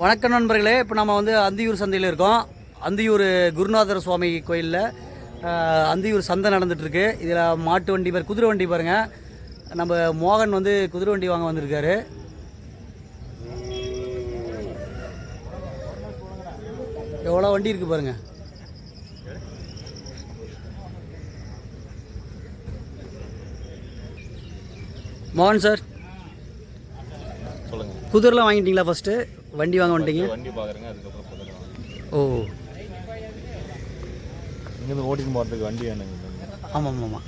வணக்கம் நண்பர்களே இப்போ நம்ம வந்து அந்தியூர் சந்தையில் இருக்கோம். அந்தியூர் குருநாதர் சுவாமி கோயிலில் அந்தியூர் சந்தை நடந்துட்டுருக்கு. இதில் மாட்டு வண்டி பாரு குதிரை வண்டி பாருங்கள் நம்ம மோகன் வந்து குதிரை வண்டி வாங்க வந்திருக்காரு. எவ்வளோ வண்டி இருக்குது பாருங்க. மோகன் சார் சொல்லுங்க. குதிரைலாம் வாங்கிட்டீங்களா ஃபஸ்ட்டு வண்டி வாங்க வந்துட்டீங்க வண்டி பார்க்குறேங்க அதுக்கப்புறம் ஓ. இங்கேருந்து ஓட்டிட்டு போகிறதுக்கு வண்டி வேணுங்க ஆமாம் ஆமாம் ஆமாம்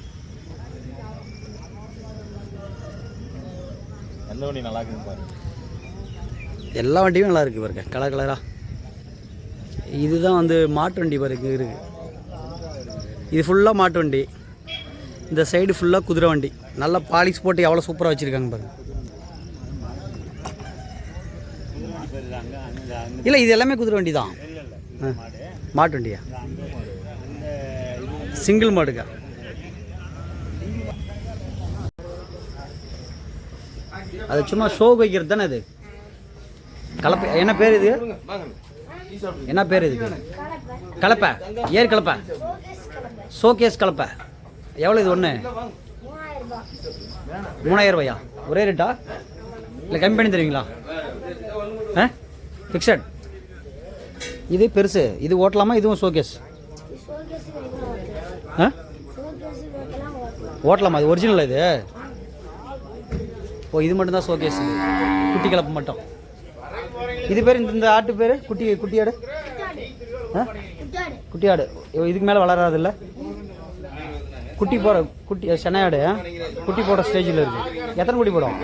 எந்த வண்டி நல்லா இருக்குன்னு பாருங்க. எல்லா வண்டியும் நல்லா இருக்குது பாருங்க கலர் கலராக இதுதான் வந்து மாட்டு வண்டி பாருங்க இருக்குது இது ஃபுல்லாக மாட்டு வண்டி. இந்த சைடு ஃபுல்லாக குதிரை வண்டி. நல்லா பாலிஷ் போட்டு எவ்வளோ சூப்பராக வச்சுருக்காங்க பாருங்க. இல்லை இது எல்லாமே குதிரை வண்டி தான். மாட்டு வண்டியா? சிங்கிள் மாடுக்கா? அது சும்மா ஷோ வைக்கிறது தானே அது கலப்பை என்ன பேர் இது? என்ன பேர் இது? கலப்பை. ஏர் கலப்பை. ஷோகேஸ் கலப்பை. எவ்வளோ இது ஒன்று மூணாயிரம் ரூபாயா? ஒரே ரேட்டா இல்லை கம்மி பண்ணி தருவீங்களா? ஆ? ஃபிக்ஸட் இது பெருசு. இது ஓட்டலாமா? இதுவும் ஷோகேஸ் ஆ? ஓட்டலாமா? இது ஒரிஜினல் இது? ஓ இது மட்டும் தான் ஷோகேஸ் இது. குட்டி கலப்பு மட்டும். இது பேர் இந்த ஆட்டு பேர்? குட்டி குட்டியாடு குட்டியாடு இதுக்கு மேலே வளராதுல்ல? குட்டி போட குட்டி சென்னையாடு? குட்டி போட ஸ்டேஜில் இருக்கு. எத்தனை குட்டி போடும்?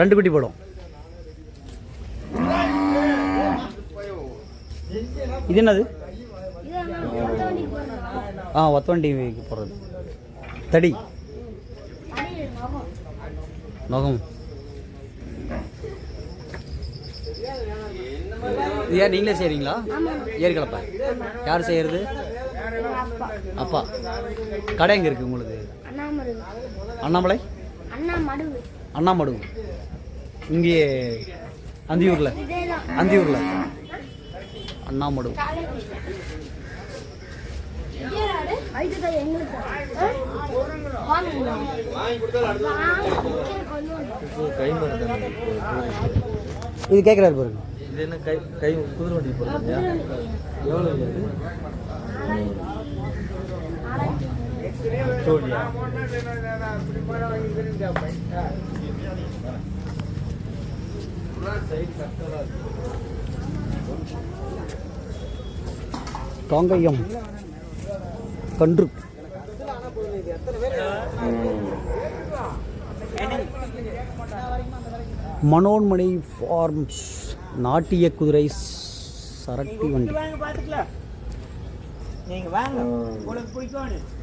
ரெண்டு குட்டி போடும். இது என்னது? ஆ ஒத்த வண்டி போடுறது. தடி. நகம். இது யார் நீங்களே செய்கிறீங்களா ஏர் கலப்பை யார் செய்கிறது அப்பா. கடை எங்கே இருக்குது உங்களுக்கு? அண்ணாமலை? அண்ணாமடு இங்கே அந்தியூரில். அந்தியூரில். அண்ணாமடு இது கேட்குறாரு பாருங்க. இது என்ன கை கை குதிரை வண்டி போடுறீங்க எவ்வளோ இது? காங்கயம். கன்று. மனோன்மணி ஃபார்ம்ஸ் நாட்டிய குதிரை சரட்டி வண்டி. நீங்கள் வாங்க உங்களுக்கு பிடிக்கும்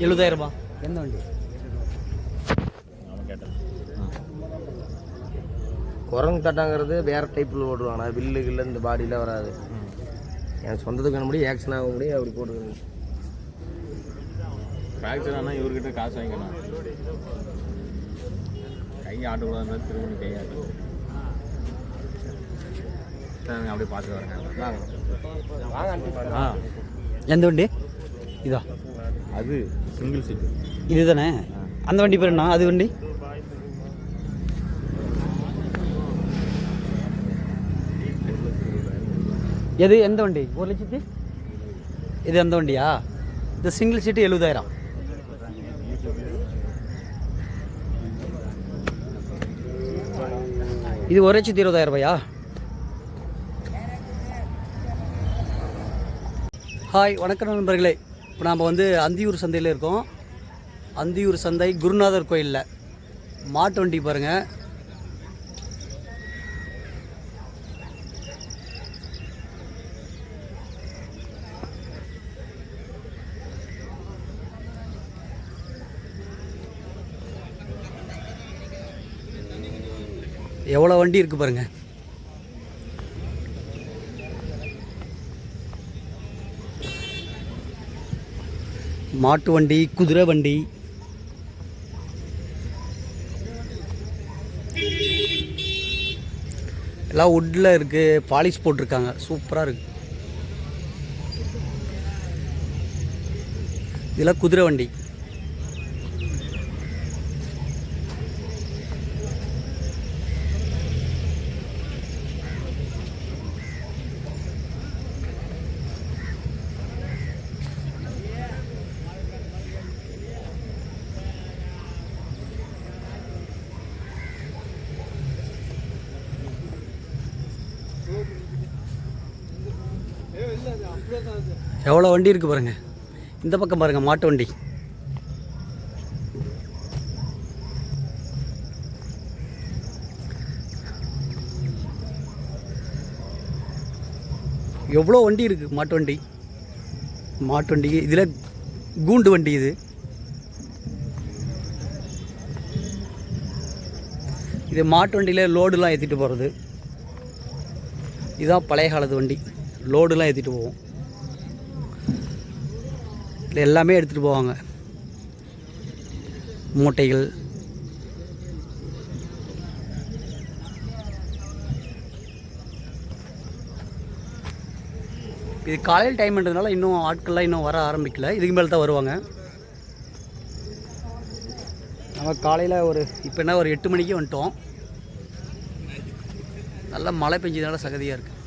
எழுபதாயிரம்? ரூபாய் எந்த வண்டி? குரங்கு தட்டாங்கிறது வேற டைப்பில் ஓட்டுவாங்க அது வில்லு கில்லு இந்த பாடியில் வராது. என் சொந்தத்துக்கு வேணும் முடியும் ஆக்ஷன் ஆக முடியும் அப்படி போட்டுக்கணும். ஃப்ராக்சர் ஆனால் இவர்கிட்ட காசு வாங்கிக்கலாம் கை ஆட்டக்கூடாதுன்னா திரும்ப கை ஆட்டு. சரி அப்படியே பார்த்து வரேங்க ஆ. எந்த வண்டி? இதா. அது சிங்கிள் சீட்டு இதுதானே? அந்த வண்டி பேர் என்ன? அது வண்டி? எது எந்த வண்டி? ஒரு லட்சத்தி? இது எந்த வண்டியா? இந்த சிங்கிள் சீட்டு எழுபதாயிரம். இது ஒரு லட்சத்தி இருபதாயிரம் ரூபாயா? ஹாய் வணக்கம் நண்பர்களே. இப்போ நாம் வந்து அந்தியூர் சந்தையில் இருக்கோம். அந்தியூர் சந்தை குருநாதர் கோயிலில். மாட்டு வண்டி பாருங்கள் எவ்வளோ வண்டி இருக்குது பாருங்கள் மாட்டு வண்டி குதிரை வண்டி. எல்லாம் வுட்டில் இருக்குது பாலிஷ் போட்டிருக்காங்க. சூப்பராக இருக்கு. இதெல்லாம் குதிரை வண்டி. எவ்வளோ வண்டி இருக்குது பாருங்க. இந்த பக்கம் பாருங்கள் மாட்டு வண்டி. எவ்வளோ வண்டி இருக்குது மாட்டு வண்டி? மாட்டு வண்டி இதில் கூண்டு வண்டி இது. இது மாட்டு வண்டியில் லோடுலாம் ஏற்றிட்டு போகிறது இதுதான் பழைய காலத்து வண்டி. லோடுலாம் ஏற்றிட்டு போவோம். இல்லை எல்லாமே எடுத்துகிட்டு போவாங்க. மூட்டைகள். இது காலையில் டைம்ன்றதுனால இன்னும் ஆட்கள்லாம் இன்னும் வர ஆரம்பிக்கல. இதுக்கு மேலே தான் வருவாங்க. நம்ம காலையில் ஒரு இப்போ என்ன ஒரு எட்டு மணிக்கு வந்துட்டோம். நல்லா மழை பெஞ்சதுனால சகதியாக இருக்குது